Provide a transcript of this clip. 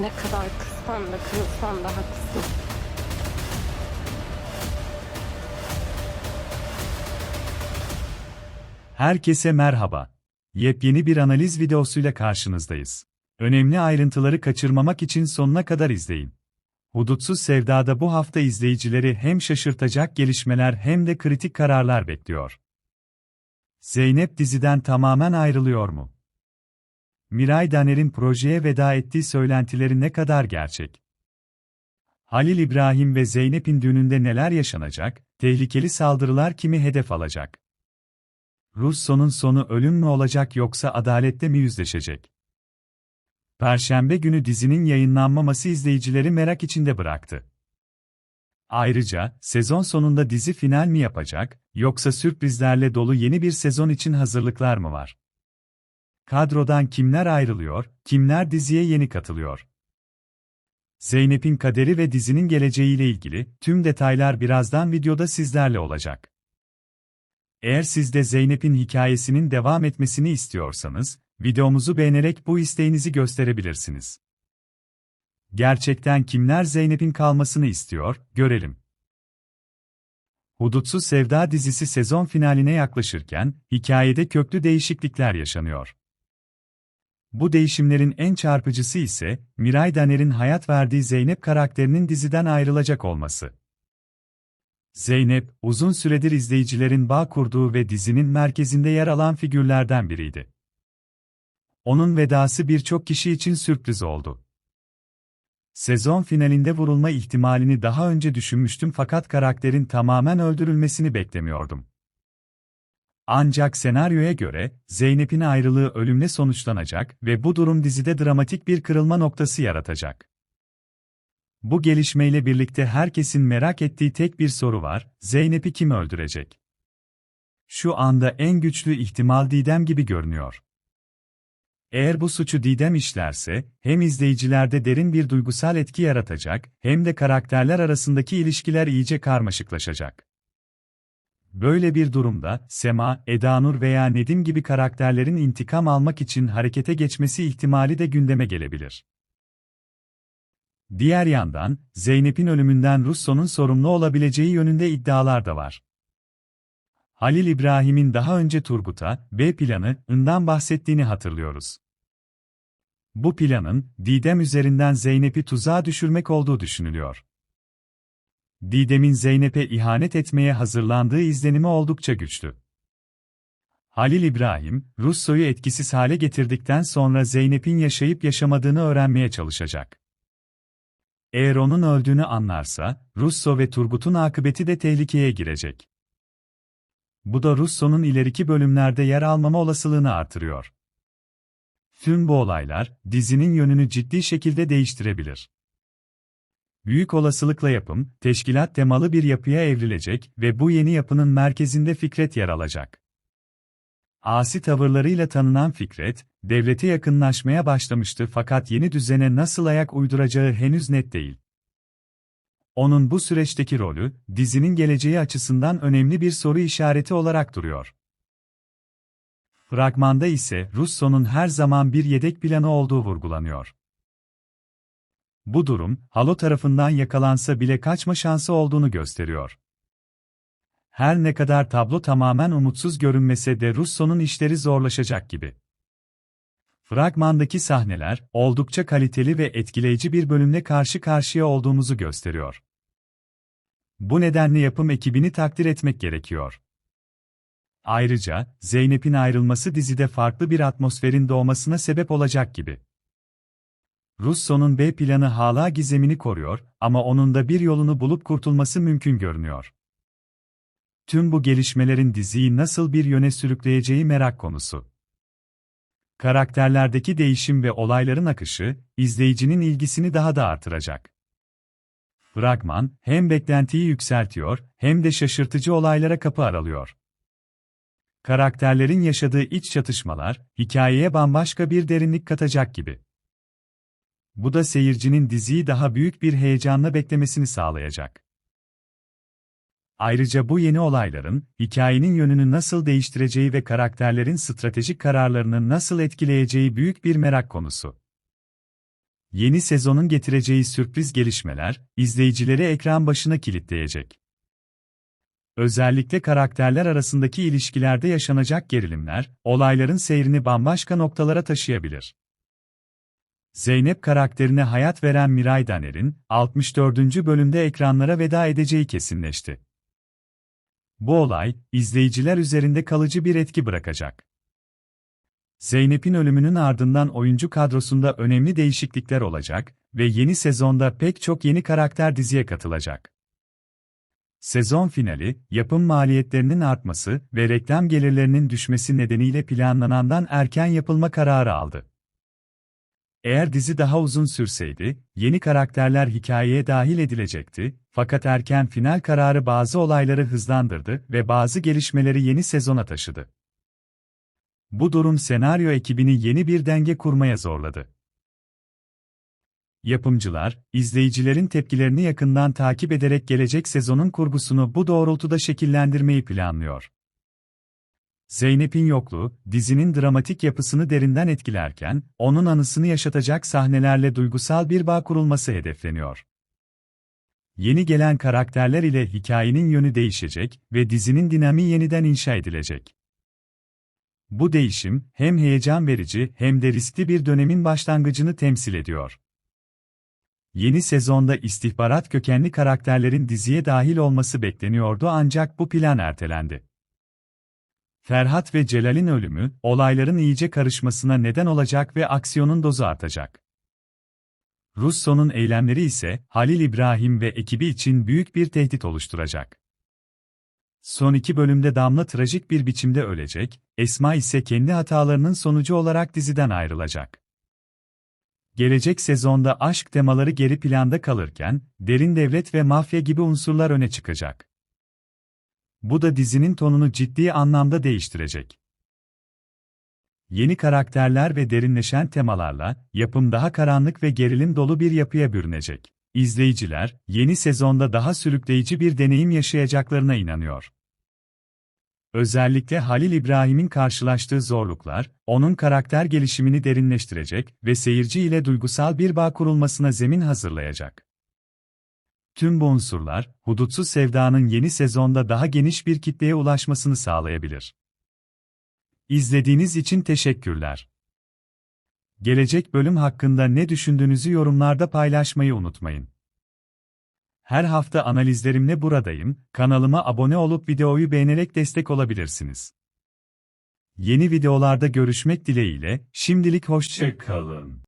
Ne kadar kızsan da kırılsan da haklısın. Herkese merhaba. Yepyeni bir analiz videosuyla karşınızdayız. Önemli ayrıntıları kaçırmamak için sonuna kadar izleyin. Hudutsuz Sevda'da bu hafta izleyicileri hem şaşırtacak gelişmeler hem de kritik kararlar bekliyor. Zeynep diziden tamamen ayrılıyor mu? Miray Daner'in projeye veda ettiği söylentileri ne kadar gerçek? Halil İbrahim ve Zeynep'in düğününde neler yaşanacak, tehlikeli saldırılar kimi hedef alacak? Russo'nun sonu ölüm mü olacak yoksa adaletle mi yüzleşecek? Perşembe günü dizinin yayınlanmaması izleyicileri merak içinde bıraktı. Ayrıca, sezon sonunda dizi final mi yapacak, yoksa sürprizlerle dolu yeni bir sezon için hazırlıklar mı var? Kadrodan kimler ayrılıyor, kimler diziye yeni katılıyor? Zeynep'in kaderi ve dizinin geleceğiyle ilgili tüm detaylar birazdan videoda sizlerle olacak. Eğer siz de Zeynep'in hikayesinin devam etmesini istiyorsanız, videomuzu beğenerek bu isteğinizi gösterebilirsiniz. Gerçekten kimler Zeynep'in kalmasını istiyor, görelim. Hudutsuz Sevda dizisi sezon finaline yaklaşırken, hikayede köklü değişiklikler yaşanıyor. Bu değişimlerin en çarpıcısı ise, Miray Daner'in hayat verdiği Zeynep karakterinin diziden ayrılacak olması. Zeynep, uzun süredir izleyicilerin bağ kurduğu ve dizinin merkezinde yer alan figürlerden biriydi. Onun vedası birçok kişi için sürpriz oldu. Sezon finalinde vurulma ihtimalini daha önce düşünmüştüm fakat karakterin tamamen öldürülmesini beklemiyordum. Ancak senaryoya göre, Zeynep'in ayrılığı ölümle sonuçlanacak ve bu durum dizide dramatik bir kırılma noktası yaratacak. Bu gelişmeyle birlikte herkesin merak ettiği tek bir soru var, Zeynep'i kim öldürecek? Şu anda en güçlü ihtimal Didem gibi görünüyor. Eğer bu suçu Didem işlerse, hem izleyicilerde derin bir duygusal etki yaratacak, hem de karakterler arasındaki ilişkiler iyice karmaşıklaşacak. Böyle bir durumda, Sema, Edanur veya Nedim gibi karakterlerin intikam almak için harekete geçmesi ihtimali de gündeme gelebilir. Diğer yandan, Zeynep'in ölümünden Russo'nun sorumlu olabileceği yönünde iddialar da var. Halil İbrahim'in daha önce Turgut'a, B planı,'ından bahsettiğini hatırlıyoruz. Bu planın, Didem üzerinden Zeynep'i tuzağa düşürmek olduğu düşünülüyor. Didem'in Zeynep'e ihanet etmeye hazırlandığı izlenimi oldukça güçlü. Halil İbrahim, Russo'yu etkisiz hale getirdikten sonra Zeynep'in yaşayıp yaşamadığını öğrenmeye çalışacak. Eğer onun öldüğünü anlarsa, Russo ve Turgut'un akıbeti de tehlikeye girecek. Bu da Russo'nun ileriki bölümlerde yer almama olasılığını artırıyor. Tüm bu olaylar, dizinin yönünü ciddi şekilde değiştirebilir. Büyük olasılıkla yapım, teşkilat temalı bir yapıya evrilecek ve bu yeni yapının merkezinde Fikret yer alacak. Asi tavırlarıyla tanınan Fikret, devlete yakınlaşmaya başlamıştı fakat yeni düzene nasıl ayak uyduracağı henüz net değil. Onun bu süreçteki rolü, dizinin geleceği açısından önemli bir soru işareti olarak duruyor. Fragmanda ise Russo'nun her zaman bir yedek planı olduğu vurgulanıyor. Bu durum, Halo tarafından yakalansa bile kaçma şansı olduğunu gösteriyor. Her ne kadar tablo tamamen umutsuz görünmese de Russo'nun işleri zorlaşacak gibi. Fragmandaki sahneler, oldukça kaliteli ve etkileyici bir bölümle karşı karşıya olduğumuzu gösteriyor. Bu nedenle yapım ekibini takdir etmek gerekiyor. Ayrıca, Zeynep'in ayrılması dizide farklı bir atmosferin doğmasına sebep olacak gibi. Russo'nun B planı hala gizemini koruyor ama onun da bir yolunu bulup kurtulması mümkün görünüyor. Tüm bu gelişmelerin diziyi nasıl bir yöne sürükleyeceği merak konusu. Karakterlerdeki değişim ve olayların akışı, izleyicinin ilgisini daha da artıracak. Fragman, hem beklentiyi yükseltiyor, hem de şaşırtıcı olaylara kapı aralıyor. Karakterlerin yaşadığı iç çatışmalar, hikayeye bambaşka bir derinlik katacak gibi. Bu da seyircinin diziyi daha büyük bir heyecanla beklemesini sağlayacak. Ayrıca bu yeni olayların, hikayenin yönünü nasıl değiştireceği ve karakterlerin stratejik kararlarını nasıl etkileyeceği büyük bir merak konusu. Yeni sezonun getireceği sürpriz gelişmeler, izleyicileri ekran başına kilitleyecek. Özellikle karakterler arasındaki ilişkilerde yaşanacak gerilimler, olayların seyrini bambaşka noktalara taşıyabilir. Zeynep karakterine hayat veren Miray Daner'in, 64. bölümde ekranlara veda edeceği kesinleşti. Bu olay, izleyiciler üzerinde kalıcı bir etki bırakacak. Zeynep'in ölümünün ardından oyuncu kadrosunda önemli değişiklikler olacak ve yeni sezonda pek çok yeni karakter diziye katılacak. Sezon finali, yapım maliyetlerinin artması ve reklam gelirlerinin düşmesi nedeniyle planlanandan erken yapılma kararı aldı. Eğer dizi daha uzun sürseydi, yeni karakterler hikayeye dahil edilecekti, fakat erken final kararı bazı olayları hızlandırdı ve bazı gelişmeleri yeni sezona taşıdı. Bu durum senaryo ekibini yeni bir denge kurmaya zorladı. Yapımcılar, izleyicilerin tepkilerini yakından takip ederek gelecek sezonun kurgusunu bu doğrultuda şekillendirmeyi planlıyor. Zeynep'in yokluğu, dizinin dramatik yapısını derinden etkilerken, onun anısını yaşatacak sahnelerle duygusal bir bağ kurulması hedefleniyor. Yeni gelen karakterler ile hikayenin yönü değişecek ve dizinin dinamiği yeniden inşa edilecek. Bu değişim, hem heyecan verici hem de riskli bir dönemin başlangıcını temsil ediyor. Yeni sezonda istihbarat kökenli karakterlerin diziye dahil olması bekleniyordu ancak bu plan ertelendi. Ferhat ve Celal'in ölümü, olayların iyice karışmasına neden olacak ve aksiyonun dozu artacak. Russo'nun eylemleri ise, Halil İbrahim ve ekibi için büyük bir tehdit oluşturacak. Son iki bölümde Damla trajik bir biçimde ölecek, Esma ise kendi hatalarının sonucu olarak diziden ayrılacak. Gelecek sezonda aşk temaları geri planda kalırken, derin devlet ve mafya gibi unsurlar öne çıkacak. Bu da dizinin tonunu ciddi anlamda değiştirecek. Yeni karakterler ve derinleşen temalarla, yapım daha karanlık ve gerilim dolu bir yapıya bürünecek. İzleyiciler, yeni sezonda daha sürükleyici bir deneyim yaşayacaklarına inanıyor. Özellikle Halil İbrahim'in karşılaştığı zorluklar, onun karakter gelişimini derinleştirecek ve seyirci ile duygusal bir bağ kurulmasına zemin hazırlayacak. Tüm bu unsurlar, Hudutsuz Sevda'nın yeni sezonda daha geniş bir kitleye ulaşmasını sağlayabilir. İzlediğiniz için teşekkürler. Gelecek bölüm hakkında ne düşündüğünüzü yorumlarda paylaşmayı unutmayın. Her hafta analizlerimle buradayım, kanalıma abone olup videoyu beğenerek destek olabilirsiniz. Yeni videolarda görüşmek dileğiyle, şimdilik hoşça kalın.